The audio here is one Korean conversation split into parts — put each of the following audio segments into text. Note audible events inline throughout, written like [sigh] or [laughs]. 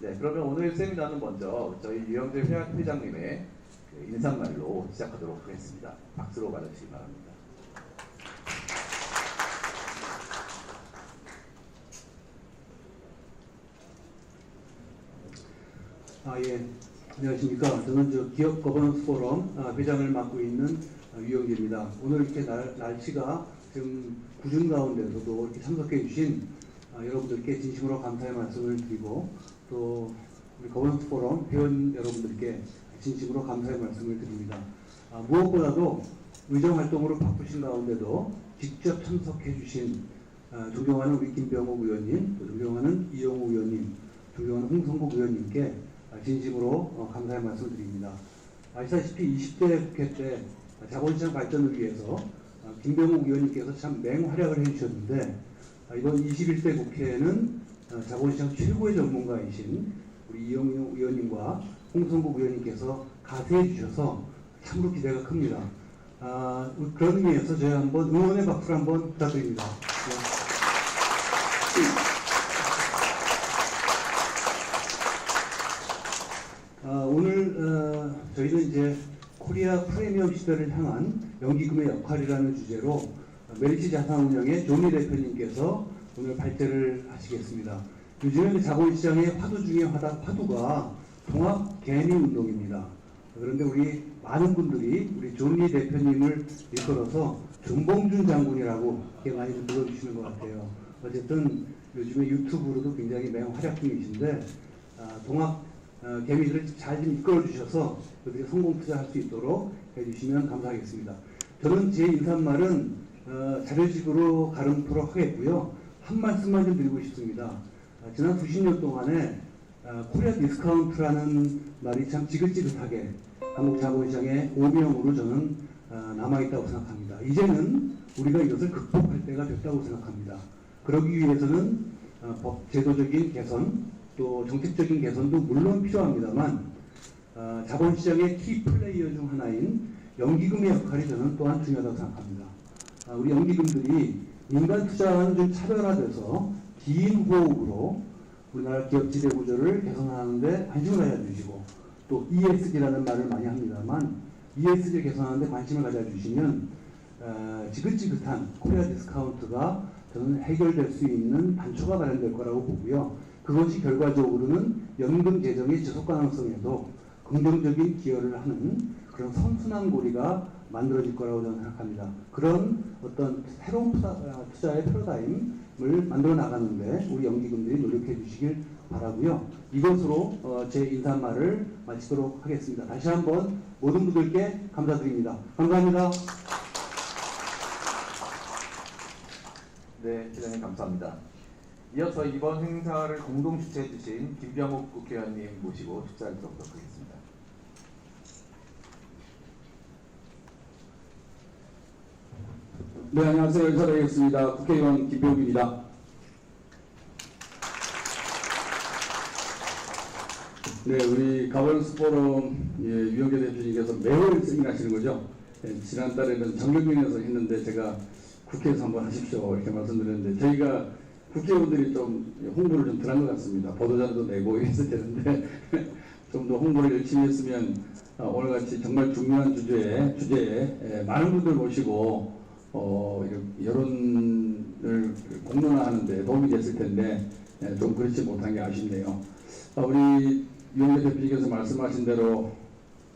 네, 그러면 오늘 세미나는 먼저 저희 유영재 회장- 회장님의 그 인사말로 시작하도록 하겠습니다. 박수로 맞아주시기 바랍니다. 아, 예. 안녕하십니까. 저는 저 기업 거버넌스 포럼 아, 회장을 맡고 있는 아, 유영기입니다. 오늘 이렇게 날, 날씨가 지금 구준 가운데서도 이렇게 참석해 주신 아, 여러분들께 진심으로 감사의 말씀을 드리고 또 우리 거버넌스 포럼 회원 여러분들께 진심으로 감사의 말씀을 드립니다. 아, 무엇보다도 의정 활동으로 바쁘신 가운데도 직접 참석해 주신 아, 존경하는 우리 김병호 의원님, 또 존경하는 이영호 의원님, 존경하는 홍성국 의원님께 아, 진심으로 어, 감사의 말씀을 드립니다. 아시다시피 20대 국회 때 자본시장 발전을 위해서 아, 김병욱 의원님께서 참 맹활약을 해주셨는데 아, 이번 21대 국회에는 아, 자본시장 최고의 전문가이신 우리 이영우 의원님과 홍성국 의원님께서 가세해 주셔서 참으로 기대가 큽니다. 아, 그런 의미에서 저희 한번 응원의 박수를 한번 부탁드립니다. 네. 아, 오늘 어, 저희는 이제 코리아 프리미엄 시대를 향한 연기금의 역할이라는 주제로 어, 메리츠 자산운영의 조미 대표님께서 오늘 발제를 하시겠습니다. 요즘에 자본시장의 화두 중에 화다, 화두가 통합 개미 운동입니다. 그런데 우리 많은 분들이 우리 존리 대표님을 일컬어서 존봉준 장군이라고 이렇게 많이 좀 불러주시는 것 같아요. 어쨌든 요즘에 유튜브로도 굉장히 맹활약 중이신데 아, 동학 어, 개미들을 잘 좀 이끌어 주셔서 그들이 성공 투자할 수 있도록 해주시면 감사하겠습니다. 저는 제 인사말은 어, 자료식으로 가름토록 하겠고요. 한 말씀만 좀 드리고 싶습니다. 아, 지난 90년 동안에 아, 코리아 디스카운트라는 말이 참 지긋지긋하게 한국 자본시장의 오명으로 저는 아, 남아있다고 생각합니다. 이제는 우리가 이것을 극복할 때가 됐다고 생각합니다. 그러기 위해서는 어, 법 제도적인 개선 또 정책적인 개선도 물론 필요합니다만 어, 자본시장의 키 플레이어 중 하나인 연기금의 역할이 저는 또한 중요하다고 생각합니다. 아, 우리 연기금들이 민간 투자와는 좀 차별화돼서 긴 호흡으로 우리나라 기업 지배 구조를 개선하는데 관심을 가져주시고 또 ESG라는 말을 많이 합니다만 ESG 개선하는데 관심을 가져주시면 어, 지긋지긋한 코리아 디스카운트가 저는 해결될 수 있는 단초가 마련될 거라고 보고요. 그것이 결과적으로는 연금 재정의 지속 가능성에도 긍정적인 기여를 하는 그런 선순환 고리가 만들어질 거라고 저는 생각합니다. 그런 어떤 새로운 투자, 투자의 패러다임을 만들어 나가는데 우리 연기금들이 노력해 주시길 바라고요. 이것으로 어, 제 인사말을 마치도록 하겠습니다. 다시 한번 모든 분들께 감사드립니다. 감사합니다. 네, 기자님 감사합니다. 이어서 이번 행사를 공동 주최해 주신 김병욱 국회의원님 모시고 축사를 들어보도록 하겠습니다. 네, 안녕하세요. 인사드리겠습니다. 국회의원 김병욱입니다. 네, 우리 가버넌스 포럼 예, 유영재 대표님께서 매월 세미나하시는 거죠. 예, 지난달에는 정경련에서 했는데 제가 국회에서 한번 하십시오 이렇게 말씀드렸는데 저희가 국회의원들이 좀 홍보를 좀 덜한 것 같습니다. 보도자료도 내고 이랬을 텐데 [laughs] 좀 더 홍보를 열심히 했으면 어, 오늘같이 정말 중요한 주제에 주제에 예, 많은 분들 모시고 어, 이 여론을 공론화하는데 도움이 됐을 텐데 예, 좀 그렇지 못한 게 아쉽네요. 어, 우리 유영재 대표님께서 말씀하신 대로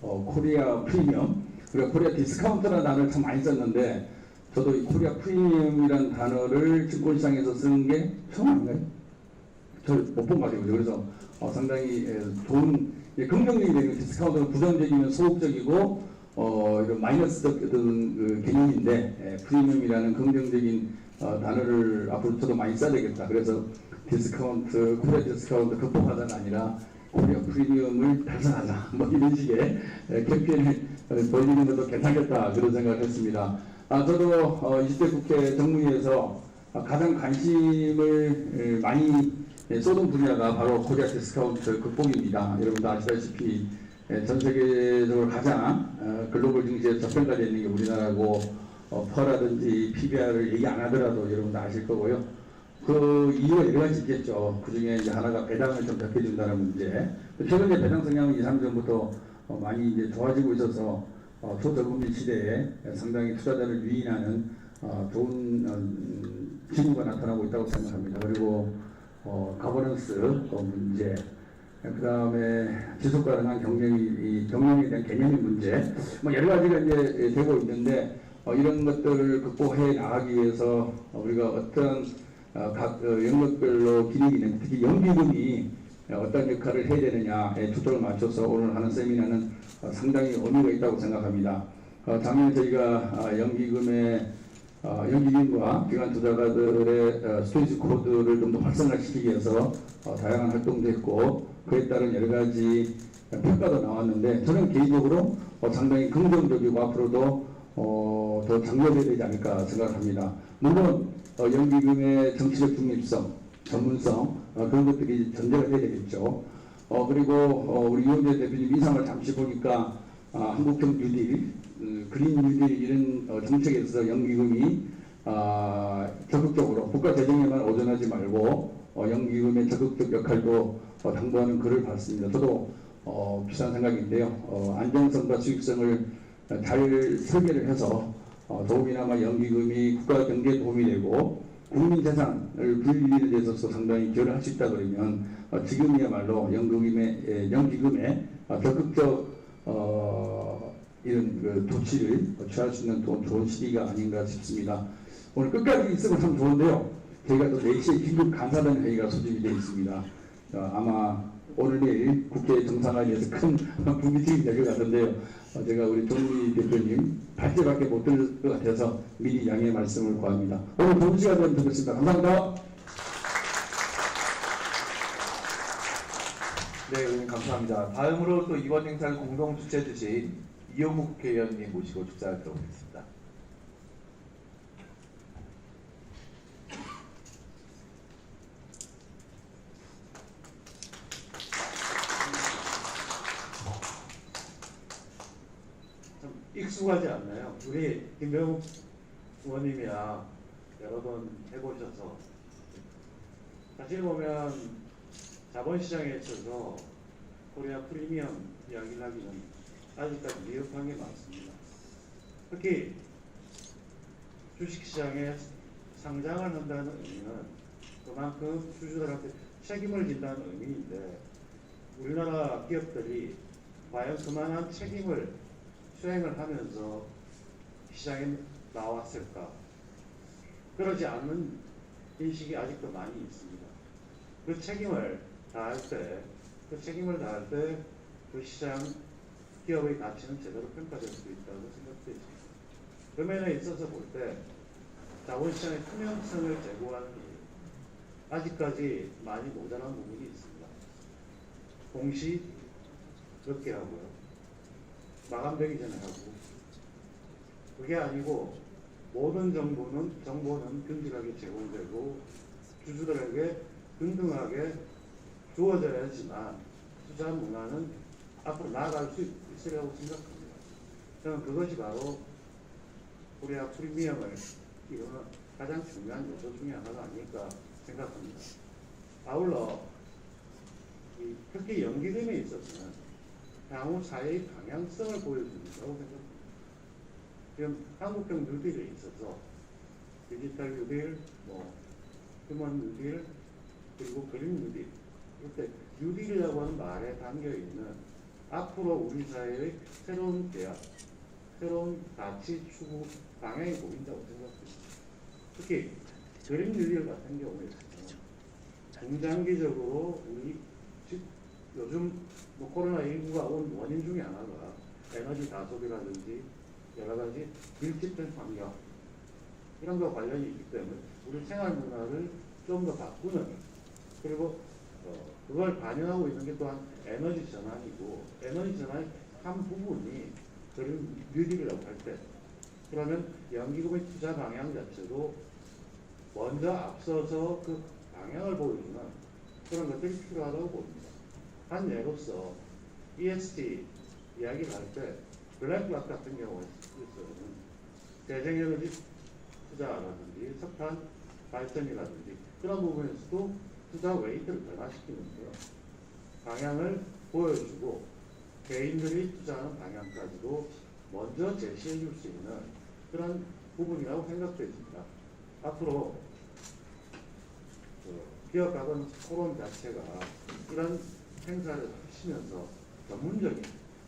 어, 코리아 프리미엄 그리고 코리아 디스카운트라는 단어를 참 많이 썼는데 저도 이 코리아 프리미엄이라는 단어를 증권시장에서 쓰는 게 처음 아닌가요? 저못 본 것 같아요. 그래서 어, 상당히 예, 좋은 예, 긍정적인 개념, 디스카운트는 부정적이면 소극적이고 어, 이런 마이너스적인 그 개념인데 예, 프리미엄이라는 긍정적인 어, 단어를 앞으로 저도 많이 써야 되겠다. 그래서 디스카운트, 코리아 디스카운트 극복하다가 아니라 코리아 프리미엄을 달성하자. [laughs] 뭐 이런 식의 예, 캠페인을 어, 벌이는 것도 괜찮겠다. 그런 생각을 했습니다. 아, 저도 어, 20대 국회 정무위에서 어, 가장 관심을 에, 많이 예, 쏟은 분야가 바로 코리아 디스카운트 극복입니다. 여러분도 아시다시피 예, 전 세계적으로 가장 어, 글로벌 증시에 저평가되어 있는 게 우리나라고 어, 퍼라든지 PBR을 얘기 안 하더라도 여러분도 아실 거고요. 그 이유가 여러 가지 있겠죠. 그 중에 이제 하나가 배당을 좀 적게 준다는 문제. 최근에 배당 성향은 2, 3년 전부터 어, 많이 이제 좋아지고 있어서 어, 초저금리 시대에 상당히 투자자를 유인하는 어, 좋은 어, 징후가 나타나고 있다고 생각합니다. 그리고 어, 가버넌스 어, 문제, 그 다음에 지속 가능한 경쟁이, 이 경영에 대한 개념의 문제, 뭐 여러 가지가 이제 되고 있는데 어, 이런 것들을 극복해 나가기 위해서 어, 우리가 어떤 어, 각 어, 영역별로 기능이 있는 특히 연기금이 어, 어떤 역할을 해야 되느냐에 초점을 맞춰서 오늘 하는 세미나는 어, 상당히 의미가 있다고 생각합니다. 어, 작년에 저희가 어, 연기금의 어, 연기금과 기관 투자가들의 어, 스토리지 코드를 좀 더 활성화시키기 위해서 어, 다양한 활동도 했고 그에 따른 여러 가지 평가도 나왔는데 저는 개인적으로 어, 상당히 긍정적이고 앞으로도 어, 더 장려돼야 되지 않을까 생각합니다. 물론 어, 연기금의 정치적 중립성, 전문성 어, 그런 것들이 전제가 돼야 되겠죠. 어, 그리고 어, 우리 이원재 대표님 이상을 잠시 보니까 아, 한국형 뉴딜, 음, 그린 뉴딜 이런 어, 정책에 있어서 연기금이 아, 적극적으로 국가 재정에만 오전하지 말고 어, 연기금의 적극적 역할도 어, 당부하는 글을 봤습니다. 저도 어, 비슷한 생각인데요. 어, 안정성과 수익성을 잘 설계를 해서 어, 더욱이나마 연기금이 국가 경제에 도움이 되고 국민 재산을 불리는 데 있어서 상당히 기여를 할 수 있다 그러면 어, 지금이야말로 연기금의 예, 연기금의 어, 적극적 어, 이런 그 조치를 취할 수 있는 또 좋은 시기가 아닌가 싶습니다. 오늘 끝까지 있으면 참 좋은데요. 저희가 또 4시에 긴급 간사단 회의가 소집이 되어 있습니다. 어, 아마 오늘 내일 국회 정상화에서 큰 [laughs] 분기점이 될 것 같은데요. 어, 제가 우리 정미 대표님 발제밖에 못 들을 것 같아서 미리 양해의 말씀을 구합니다. 오늘 좋은 시간 되겠습니다. 감사합니다. 네, 의원님 감사합니다. 다음으로 또 이번 행사를 공동 주최해 주신 이용국 국회의원님 모시고 축사를 들어보겠습니다. 좀 익숙하지 않나요? 우리 김병욱 의원님이야 여러 번 해보셔서 사실 보면 자본시장에 있어서 코리아 프리미엄 이야기를 하기는 아직까지 미흡한 게 많습니다. 특히 주식시장에 상장을 한다는 의미는 그만큼 주주들한테 책임을 진다는 의미인데 우리나라 기업들이 과연 그만한 책임을 수행을 하면서 시장에 나왔을까? 그러지 않는 인식이 아직도 많이 있습니다. 그 책임을 다할 때, 그 책임을 다할 때 그 시장 기업의 가치는 제대로 평가될 수 있다고 생각되죠. 그 면에 있어서 볼 때 자본시장의 투명성을 제고하는 일, 아직까지 많이 모자란 부분이 있습니다. 공시 몇개 하고요. 마감되기 전에 하고 그게 아니고 모든 정보는 정보는 균질하게 제공되고 주주들에게 등등하게 주어져야지만 투자 문화는 앞으로 나아갈 수 있으리라고 생각합니다. 저는 그것이 바로 코리아 프리미엄을 이루는 가장 중요한 요소 중에 하나가 아닐까 생각합니다. 아울러 이 특히 연기금에 있어서는 향후 사회의 방향성을 보여준다고 생각합니다. 지금 한국형 뉴딜에 있어서 디지털 뉴딜, 뭐 휴먼 뉴딜, 그리고 그린 뉴딜 이때 뉴딜이라고 하는 말에 담겨 있는 앞으로 우리 사회의 새로운 대학, 새로운 가치 추구 방향이 보인다고 생각합니다. 특히 그린 뉴딜 같은 경우에는 중장기적으로 우리 지- 요즘 뭐 코로나19가 온 원인 중에 하나가 에너지 다소비라든지 여러 가지 밀집된 환경 이런 거 관련이 있기 때문에 우리 생활 문화를 좀 더 바꾸는 그리고 어, 그걸 반영하고 있는 게 또한 에너지 전환이고 에너지 전환의 한 부분이 그런 뉴딜이라고 할 때 그러면 연기금의 투자 방향 자체도 먼저 앞서서 그 방향을 보여주는 그런 것들이 필요하다고 봅니다. 한 예로서 ESG 이야기를 할때 블랙락 같은 경우에는 재생에너지 투자라든지 석탄 발전이라든지 그런 부분에서도 투자 웨이트를 변화시키는데요. 방향을 보여주고 개인들이 투자하는 방향까지도 먼저 제시해 줄 수 있는 그런 부분이라고 생각됩니다. 앞으로 그 기업 가건 토론 자체가 이런 행사를 하시면서 전문적인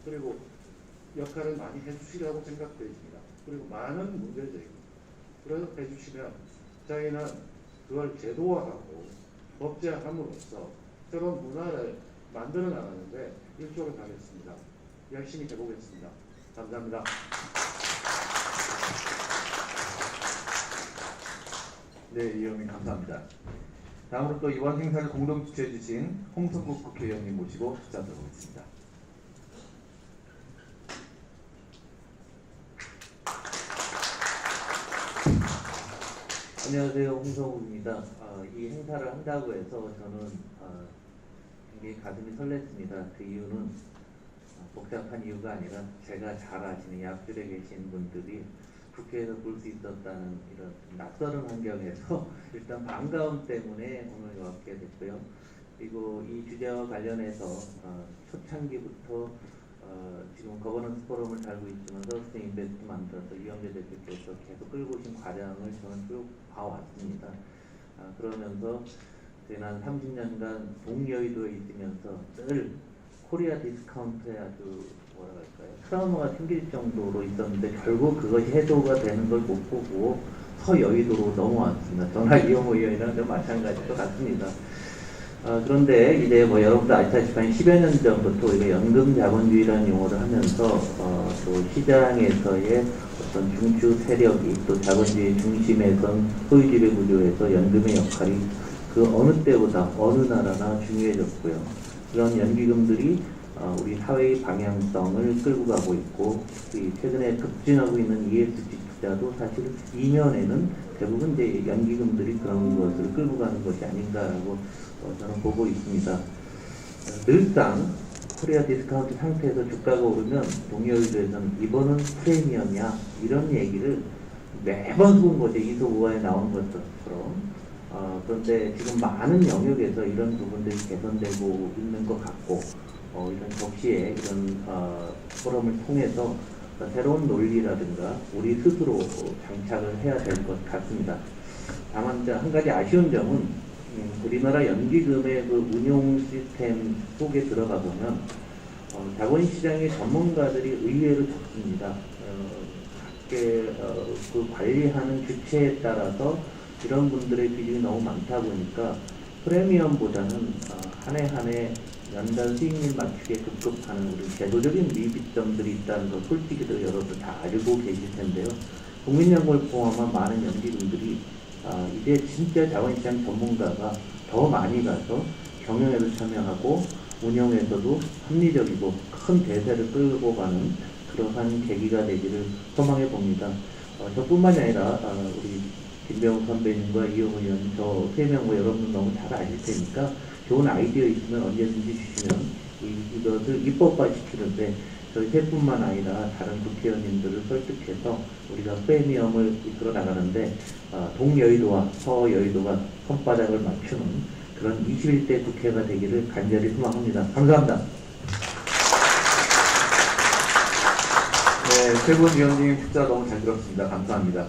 그리고 역할을 많이 해주시라고 생각됩니다. 그리고 많은 문제제기 그래서 해주시면 저희는 그걸 제도화하고 법제함으로써 새로운 문화를 만들어 나가는데 일조를 하겠습니다. 열심히 해보겠습니다. 감사합니다. 네, 이영민 감사합니다. 다음으로 또 이번 행사를 공동 주최해 주신 홍성국 국회의원님 모시고 투자 들어보겠습니다. 안녕하세요. 홍성우입니다. 어, 이 행사를 한다고 해서 저는 어, 굉장히 가슴이 설렜습니다. 그 이유는 어, 복잡한 이유가 아니라 제가 잘 아시는 약줄에 계신 분들이 국회에서 볼 수 있었다는 이런 낯설은 환경에서 [laughs] 일단 반가움 때문에 오늘 왔게 됐고요. 그리고 이 주제와 관련해서 어, 초창기부터 어, 지금 거버넌스 포럼을 달고 있지만 서스테 인베스트 만들어서 이영재 대표께서 계속 끌고 오신 과정을 저는 쭉 봐왔습니다. 아, 그러면서 지난 30년간 동여의도에 있으면서 늘 코리아 디스카운트에 아주 뭐라 할까요 트라우마가 생길 정도로 있었는데 결국 그것이 해소가 되는 걸 못 보고 서여의도로 넘어왔습니다. 저나 이용호 의원이랑 것 같습니다. 어, 그런데 이제 뭐 여러분도 아시다시피 한 10여 년 전부터 우리가 연금 자본주의라는 용어를 하면서 어, 또 시장에서의 어떤 중추 세력이 또 자본주의 중심에선 소유지배 구조에서 연금의 역할이 그 어느 때보다 어느 나라나 중요해졌고요. 그런 연기금들이 어, 우리 사회의 방향성을 끌고 가고 있고 이 최근에 급증하고 있는 ESG 투자도 사실 이면에는 대부분 이제 연기금들이 그런 것을 끌고 가는 것이 아닌가라고 어, 저는 보고 있습니다. 어, 늘상 코리아 디스카운트 상태에서 주가가 오르면 동여의도에서는 이번은 프리미엄이야 이런 얘기를 매번 속은 거죠 이소우화에 나온 것처럼 어, 그런데 지금 많은 영역에서 이런 부분들이 개선되고 있는 것 같고 어, 이런 적시에 이런 어, 포럼을 통해서 새로운 논리라든가 우리 스스로 장착을 해야 될 것 같습니다. 다만 이제 한 가지 아쉬운 점은 음, 우리나라 연기금의 그 운용 시스템 속에 들어가 보면 어, 자본시장의 전문가들이 의외로 적습니다. 어, 각계 어, 그 관리하는 주체에 따라서 이런 분들의 비중이 너무 많다 보니까 프리미엄보다는 어, 한해 한해 연간 수익률 맞추기에 급급하는 우리 제도적인 미비점들이 있다는 걸 솔직히도 여러분들 다 알고 계실 텐데요. 국민연금을 포함한 많은 연기금들이 아, 이제 진짜 자본시장 전문가가 더 많이 가서 경영에도 참여하고 운영에서도 합리적이고 큰 대세를 끌고 가는 그러한 계기가 되기를 소망해 봅니다. 어, 저뿐만이 아니라 아, 우리 김병욱 선배님과 이용우 의원 저 세명뭐 여러분 너무 잘 아실 테니까 좋은 아이디어 있으면 언제든지 주시면 이, 이것을 입법화 시키는데 저희 세뿐만 아니라 다른 국회의원님들을 설득해서 우리가 프리미엄을 이끌어 나가는데 어, 동여의도와 서여의도가 손바닥을 맞추는 그런 21대 국회가 되기를 간절히 소망합니다. 감사합니다. 네, 최고원 위원님 투자 너무 잘 들었습니다. 감사합니다.